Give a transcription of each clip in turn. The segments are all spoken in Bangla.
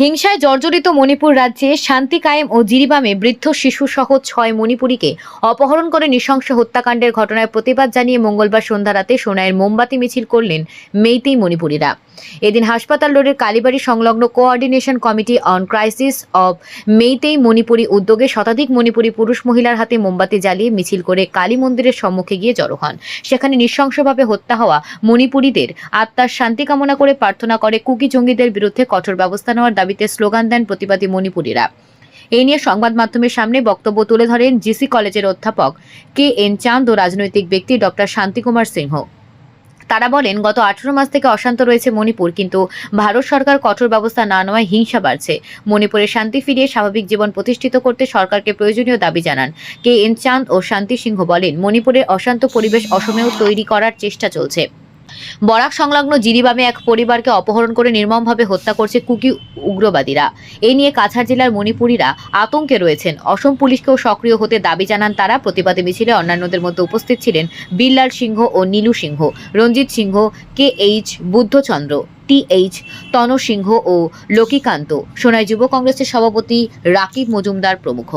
হিংসায় জর্জরিত মণিপুর রাজ্যে শান্তি কায়েম ও জিরিবামে বৃদ্ধ শিশু সহ ছয় মণিপুরীকে অপহরণ করে নৃশংস হত্যাকাণ্ডের ঘটনায় প্রতিবাদ জানিয়ে মঙ্গলবার সন্ধ্যা রাতে সোনাইয়ের মোমবাতি মিছিল করলেন মেইতেই মণিপুরীরা। এদিন হাসপাতাল রোডের কালীবাড়ি সংলগ্ন coordination committee on crisis of Meitei Manipuri উদ্যোগে শতাধিক মণিপুরী পুরুষ মহিলার হাতে মোমবাতি জ্বালিয়ে মিছিল করে কালী মন্দিরের সম্মুখে গিয়ে জড়ো হন। সেখানে নৃশংসভাবে হত্যা হওয়া মণিপুরীদের আত্মার শান্তি কামনা করে প্রার্থনা করে কুকি জঙ্গিদের বিরুদ্ধে কঠোর ব্যবস্থা নেওয়ার দাবিতে স্লোগান দেন প্রতিবাদী মণিপুরীরা। এই নিয়ে সংবাদ মাধ্যমের সামনে বক্তব্য তুলে ধরেন জিসি কলেজের অধ্যাপক কে এন চাঁদ ও রাজনৈতিক ব্যক্তি ডক্টর শান্তিকুমার সিংহ। তারা বলেন, গত আঠারো মাস থেকে অশান্ত রয়েছে মণিপুর, কিন্তু ভারত সরকার কঠোর ব্যবস্থা না নেওয়ায় হিংসা বাড়ছে। মণিপুরে শান্তি ফিরিয়ে স্বাভাবিক জীবন প্রতিষ্ঠিত করতে সরকারকে প্রয়োজনীয় দাবি জানান। কে এন চাঁদ ও শান্তি সিংহ বলেন মণিপুরের অশান্ত পরিবেশ অসমেও তৈরি করার চেষ্টা চলছে। বরাক সংলগ্ন জিরিবামে এক পরিবারকে অপহরণ করে নির্মমভাবে হত্যা করছে কুকি উগ্রবাদীরা। এ নিয়ে কাছাড় জেলার মণিপুরীরা আতঙ্কে রয়েছেন। অসম পুলিশকেও সক্রিয় হতে দাবি জানান তারা। প্রতিবাদী মিছিলে অন্যান্যদের মধ্যে উপস্থিত ছিলেন বিল্লাল সিংহ ও Nilu Singha, Ranjit Singha, K H Buddhachandra, T H Ton Singha ও লকিকান্ত সোনাই যুব কংগ্রেসের সভাপতি রাকিব মজুমদার প্রমুখ।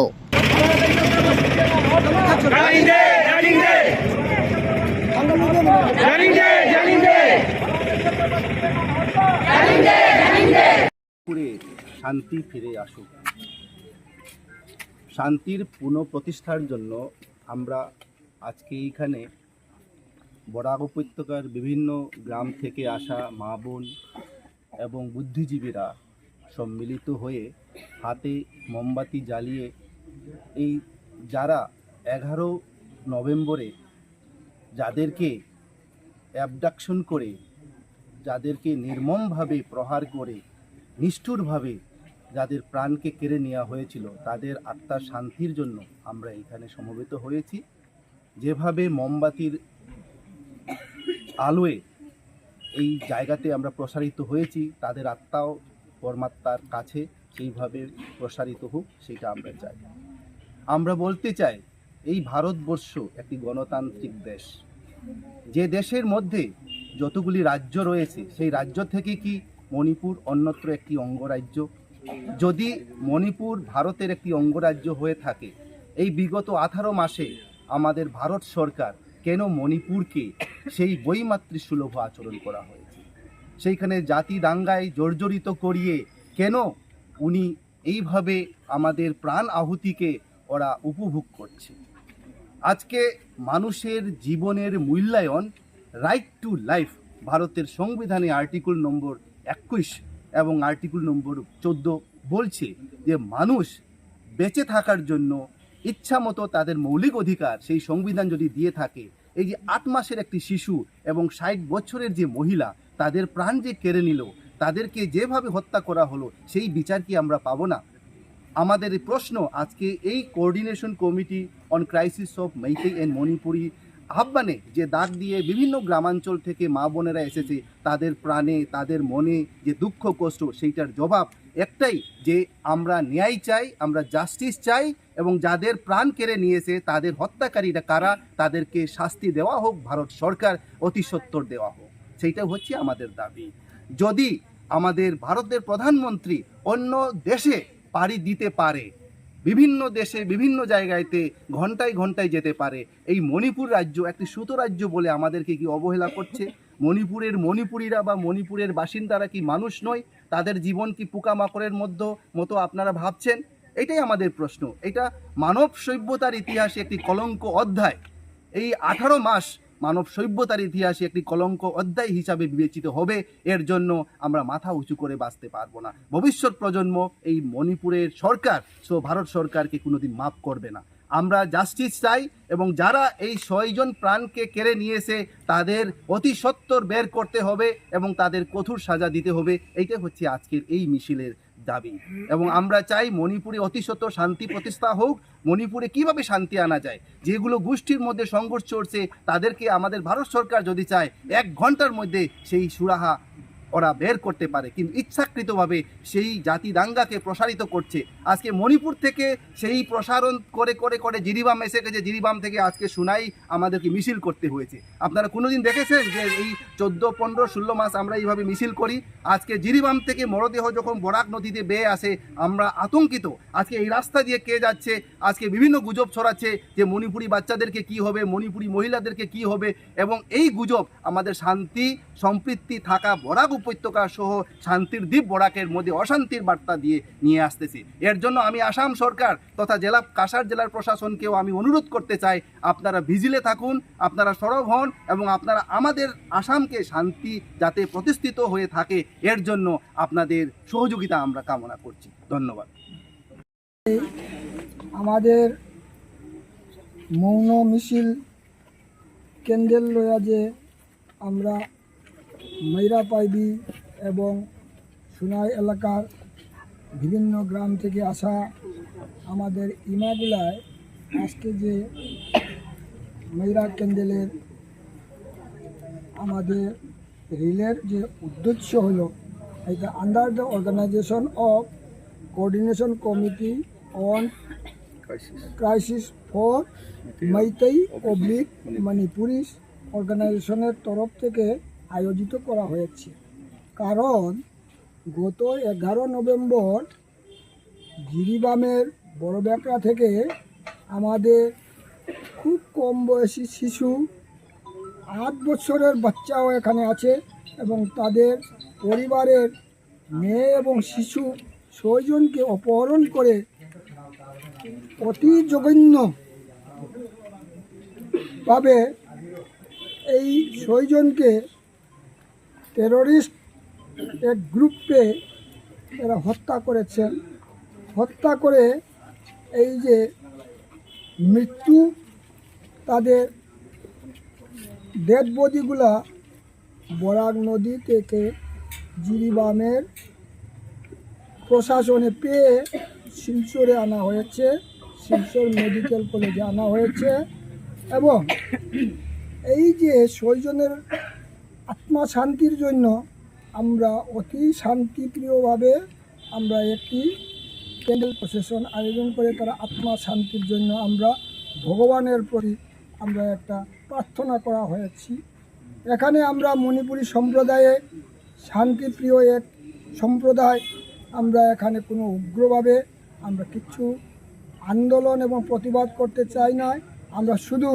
শান্তি ফিরে আসুক। শান্তির পুনঃপ্রতিষ্ঠার জন্য আমরা আজকে এইখানে বরাক উপত্যকার বিভিন্ন গ্রাম থেকে আসা মা বোন এবং বুদ্ধিজীবীরা সম্মিলিত হয়ে হাতে মোমবাতি জ্বালিয়ে এই যারা এগারো নভেম্বরে যাদেরকে অ্যাবডাকশন করে, যাদেরকে নির্মমভাবে প্রহার করে, নিষ্ঠুরভাবে যাদের প্রাণকে কেড়ে নেওয়া হয়েছিল, তাদের আত্মার শান্তির জন্য আমরা এখানে সমবেত হয়েছি। যেভাবে মোমবাতির আলোয় এই জায়গাতে আমরা প্রসারিত হয়েছি, তাদের আত্মাও পরমাত্মার কাছে সেইভাবে প্রসারিত হোক, সেটা আমরা চাই। আমরা বলতে চাই এই ভারতবর্ষ একটি গণতান্ত্রিক দেশ। যে দেশের মধ্যে যতগুলি রাজ্য রয়েছে, সেই রাজ্য থেকে কি মণিপুর অন্যত্র একটি অঙ্গরাজ্য? যদি মণিপুর ভারতের একটি অঙ্গরাজ্য হয়ে থাকে, এই বিগত আঠারো মাসে আমাদের ভারত সরকার কেন মণিপুরকে সেই বইমাতৃ সুলভ আচরণ করা হয়েছে? সেইখানে জাতি দাঙ্গায় জর্জরিত করিয়ে কেন উনি এইভাবে আমাদের প্রাণ আহুতিকে ওরা উপভোগ করছে? আজকে মানুষের জীবনের মূল্যায়ন রাইট টু লাইফ ভারতের সংবিধানে আর্টিকেল নম্বর একুশ এবং আর্টিকেল নম্বর চোদ্দ বলছে যে মানুষ বেঁচে থাকার জন্য ইচ্ছা মতো তাদের মৌলিক অধিকার, সেই সংবিধান যদি দিয়ে থাকে, এই যে আট মাসের একটি শিশু এবং ষাট বছরের যে মহিলা, তাদের প্রাণ যে কেড়ে নিল, তাদেরকে যেভাবে হত্যা করা হলো, সেই বিচার কি আমরা পাবো না? আমাদের প্রশ্ন, আজকে এই coordination committee on crisis of Meitei and Manipuri আহ্বানে যে ডাক দিয়ে বিভিন্ন গ্রামাঞ্চল থেকে মা বোনেরা এসেছে, তাদের প্রাণে, তাদের মনে যে দুঃখ, কষ্ট, সেইটার জবাব একটাই যে আমরা ন্যায় চাই, আমরা জাস্টিস চাই এবং যাদের প্রাণ কেড়ে নিয়েছে, তাদের হত্যাকারীরা কারা, তাদেরকে শাস্তি দেওয়া হোক, ভারত সরকার অতি সত্বর দেওয়া হোক। সেইটা হচ্ছে আমাদের দাবি। যদি আমাদের ভারতের প্রধানমন্ত্রী অন্য দেশে পাড়ি দিতে পারে। বিভিন্ন দেশে, বিভিন্ন জায়গায়তে ঘন্টায় ঘন্টায় যেতে পারে। এই মণিপুর রাজ্য একটি সুত রাজ্য বলে আমাদেরকে কি অবহেলা করছে? মণিপুরের মণিপুরীরা বা মণিপুরের বাসিন্দারা কি মানুষ নয়? তাদের জীবন কি পোকামাকড়ের মধ্যে, মতো আপনারা ভাবছেন? এটাই আমাদের প্রশ্ন। এটা মানব সভ্যতার ইতিহাসে একটি কলঙ্ক অধ্যায়। এই আঠারো মাস মানব সভ্যতার ইতিহাসে একটি কলঙ্ক অধ্যায় হিসাবে বিবেচিত হবে। এর জন্য আমরা মাথা উঁচু করে বাঁচতে পারব না। ভবিষ্যৎ প্রজন্ম এই মণিপুরের সরকার, সো ভারত সরকারকে কোনোদিন মাফ করবে না। আমরা জাস্টিস চাই এবং যারা এই ছয়জন প্রাণকে কেড়ে নিয়েছে, তাদের অতি সত্বর বের করতে হবে এবং তাদের কঠোর সাজা দিতে হবে। এইটা হচ্ছে আজকের এই মিছিলের দাবি। এবং আমরা চাই মণিপুরে অতিশত শান্তি প্রতিষ্ঠা হোক। মণিপুরে কীভাবে শান্তি আনা যায়? যেগুলো গোষ্ঠীর মধ্যে সংঘর্ষ চলছে তাদেরকে আমাদের ভারত সরকার যদি চায় এক ঘণ্টার মধ্যে সেই সুরাহা ওরা বের করতে পারে। কিন্তু ইচ্ছাকৃতভাবে সেই জাতি দাঙ্গাকে প্রসারিত করছে। আজকে মণিপুর থেকে সেই প্রসারণ করে করে করে জিরিবাম এসে গেছে। জিরিবাম থেকে আজকে শুনাই আমাদেরকে মিছিল করতে হয়েছে। আপনারা কোনোদিন দেখেছেন যে এই চোদ্দ, পনেরো, ষোলো মাস আমরা এইভাবে মিছিল করি? আজকে জিরিবাম থেকে মরদেহ যখন বরাক নদীতে বেয়ে আসে, আমরা আতঙ্কিত। আজকে এই রাস্তা দিয়ে কে যাচ্ছে? আজকে বিভিন্ন গুজব ছড়াচ্ছে যে মণিপুরি বাচ্চাদেরকে কি হবে? মণিপুরি মহিলাদেরকে কি হবে? এবং এই গুজব আমাদের শান্তি সম্পৃক্তি থাকা বরাক উপত্যকা সহ শান্তির দ্বীপ বরাকের মধ্যে অশান্তির বার্তা দিয়ে নিয়ে আসতেছি। এর জন্য আমি আসাম সরকার তথা জেলা কাসার জেলার প্রশাসনকেও আমি অনুরোধ করতে চাই, আপনারা ভিজিলে থাকুন, আপনারা সরব হন এবং আপনারা আমাদের আসামকে শান্তি যাতে প্রতিষ্ঠিত হয়ে থাকে, এর জন্য আপনাদের সহযোগিতা আমরা কামনা করছি। ধন্যবাদ। আমাদের মৌন মিছিল কেন্দ্রের লয়া যে আমরা মাইরা পাইবি এবং সোনাই এলাকার বিভিন্ন গ্রাম থেকে আসা আমাদের ইমাগুলায় আজকে যে ময়রা কেন্দ্রের আমাদের রিলের যে উদ্দেশ্য হলো এটা under the organisation of coordination committee on crisis for Meitei oblique Manipuris অর্গানাইজেশনের তরফ থেকে আয়োজিত করা হয়েছে। কারণ গত এগারো নভেম্বর গিরিবামের বড় ব্যাকড়া থেকে আমাদের খুব কম বয়সী শিশু আট বছরের বাচ্চাও এখানে আছে এবং তাদের পরিবারের মেয়ে এবং শিশু ছয়জনকে অপহরণ করে অতি জঘন্য ভাবে এই ছয়জনকে টেররিস্ট এক গ্রুপে এরা হত্যা করেছেন। হত্যা করে এই যে মৃত্যু, তাদের ডেড বরাক নদী থেকে জিরিবামের প্রশাসনে পেয়ে শিলচরে আনা হয়েছে। শিলচর মেডিকেল কলেজে আনা হয়েছে এবং এই যে ছয়জনের আত্মা শান্তির জন্য আমরা অতি শান্তিপ্রিয়ভাবে আমরা একটি ক্যান্ডেল প্রসেশন আয়োজন করে তারা আত্মা শান্তির জন্য আমরা ভগবানের প্রতি আমরা একটা প্রার্থনা করা হয়েছি। এখানে আমরা মণিপুরী সম্প্রদায়ে শান্তিপ্রিয় এক সম্প্রদায়, আমরা এখানে কোনো উগ্রভাবে আমরা কিচ্ছু আন্দোলন এবং প্রতিবাদ করতে চাই না। আমরা শুধু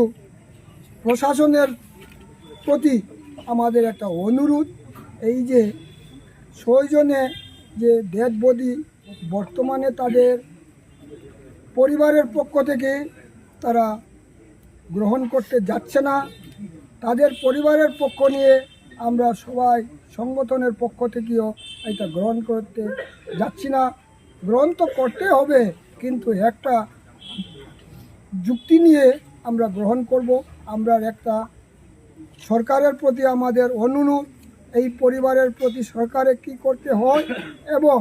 প্রশাসনের প্রতি আমাদের একটা অনুরোধ, এই যে সৌজনে যে ডেড বডি বর্তমানে তাদের পরিবারের পক্ষ থেকে তারা গ্রহণ করতে যাচ্ছে না। তাদের পরিবারের পক্ষ নিয়ে আমরা সবাই সংগঠনের পক্ষ থেকেও এটা গ্রহণ করতে যাচ্ছি না। গ্রহণ তো করতে হবে, কিন্তু একটা যুক্তি নিয়ে আমরা গ্রহণ করব। আমরা একটা সরকারের প্রতি আমাদের অনুরোধ, এই পরিবারের প্রতি সরকারে কি করতে হয় এবং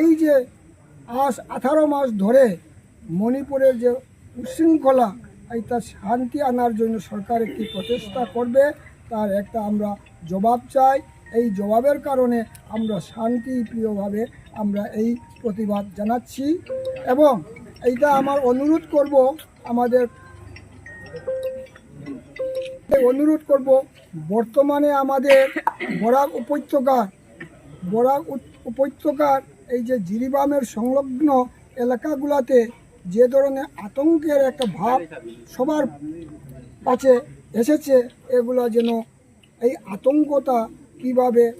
এই যে আজ আঠারো মাস ধরে মণিপুরের যে উশৃঙ্খলা এইটা শান্তি আনার জন্য সরকার একটি প্রচেষ্টা করবে, তার একটা আমরা জবাব চাই। এই জবাবের কারণে আমরা শান্তিপ্রিয়ভাবে আমরা এই প্রতিবাদ জানাচ্ছি এবং এইটা আমার অনুরোধ করব আমাদের অনুরোধ করব, বর্তমানে আমাদের বরাক উপত্যকার, বরাক উপ- উপত্যকার এই যে জিরিবামের সংলগ্ন এলাকাগুলোতে যে ধরনের আতঙ্কের একটা ভাব সবার কাছে এসেছে, এগুলো যেন এই আতঙ্কটা কীভাবে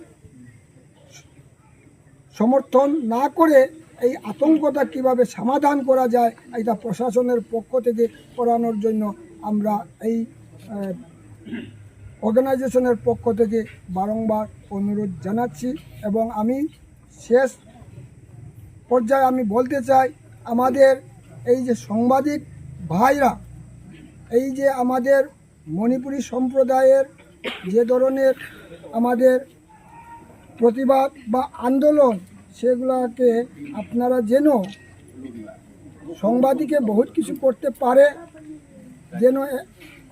সমর্থন না করে এই আতঙ্কটা কীভাবে সমাধান করা যায়, এটা প্রশাসনের পক্ষ থেকে করানোর জন্য আমরা এই অর্গানাইজেশনের পক্ষ থেকে বারংবার অনুরোধ জানাচ্ছি এবং আমি শেষ পর্যায়ে আমি বলতে চাই, আমাদের এই যে সাংবাদিক ভাইরা, এই যে আমাদের মণিপুরী সম্প্রদায়ের যে ধরনের আমাদের প্রতিবাদ বা আন্দোলন, সেগুলোকে আপনারা যেন সংবাদিকে বহুত কিছু করতে পারে, যেন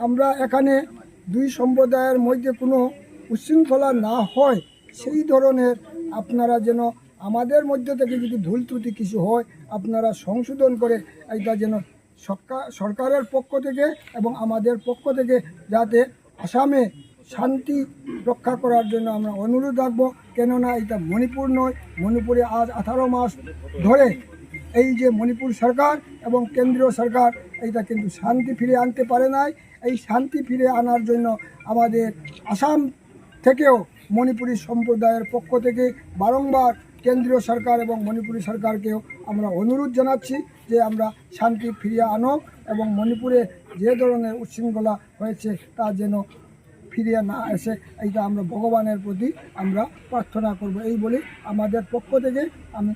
আমরা এখানে দুই সম্প্রদায়ের মধ্যে কোনো উচ্ছৃঙ্খলা না হয়, সেই ধরনের আপনারা যেন আমাদের মধ্য থেকে যদি ভুল ত্রুটি কিছু হয়, আপনারা সংশোধন করে এটা যেন সরকার, সরকারের পক্ষ থেকে এবং আমাদের পক্ষ থেকে যাতে আসামে শান্তি রক্ষা করার জন্য আমরা অনুরোধ রাখব। কেননা এটা মণিপুর নয়, মণিপুরে আজ আঠারো মাস ধরে এই যে মণিপুর সরকার এবং কেন্দ্রীয় সরকার এইটা কিন্তু শান্তি ফিরে আনতে পারে নাই। এই শান্তি ফিরে আনার জন্য আমাদের আসাম থেকেও মণিপুরী সম্প্রদায়ের পক্ষ থেকে বারংবার কেন্দ্রীয় সরকার এবং মণিপুরী সরকারকেও আমরা অনুরোধ জানাচ্ছি যে আমরা শান্তি ফিরিয়ে আনো এবং মণিপুরে যে ধরনের উচ্ছৃঙ্খলা হয়েছে তা যেন ফিরিয়ে না এসে এইটা আমরা ভগবানের প্রতি আমরা প্রার্থনা করব। এই বলে আমাদের পক্ষ থেকে আমি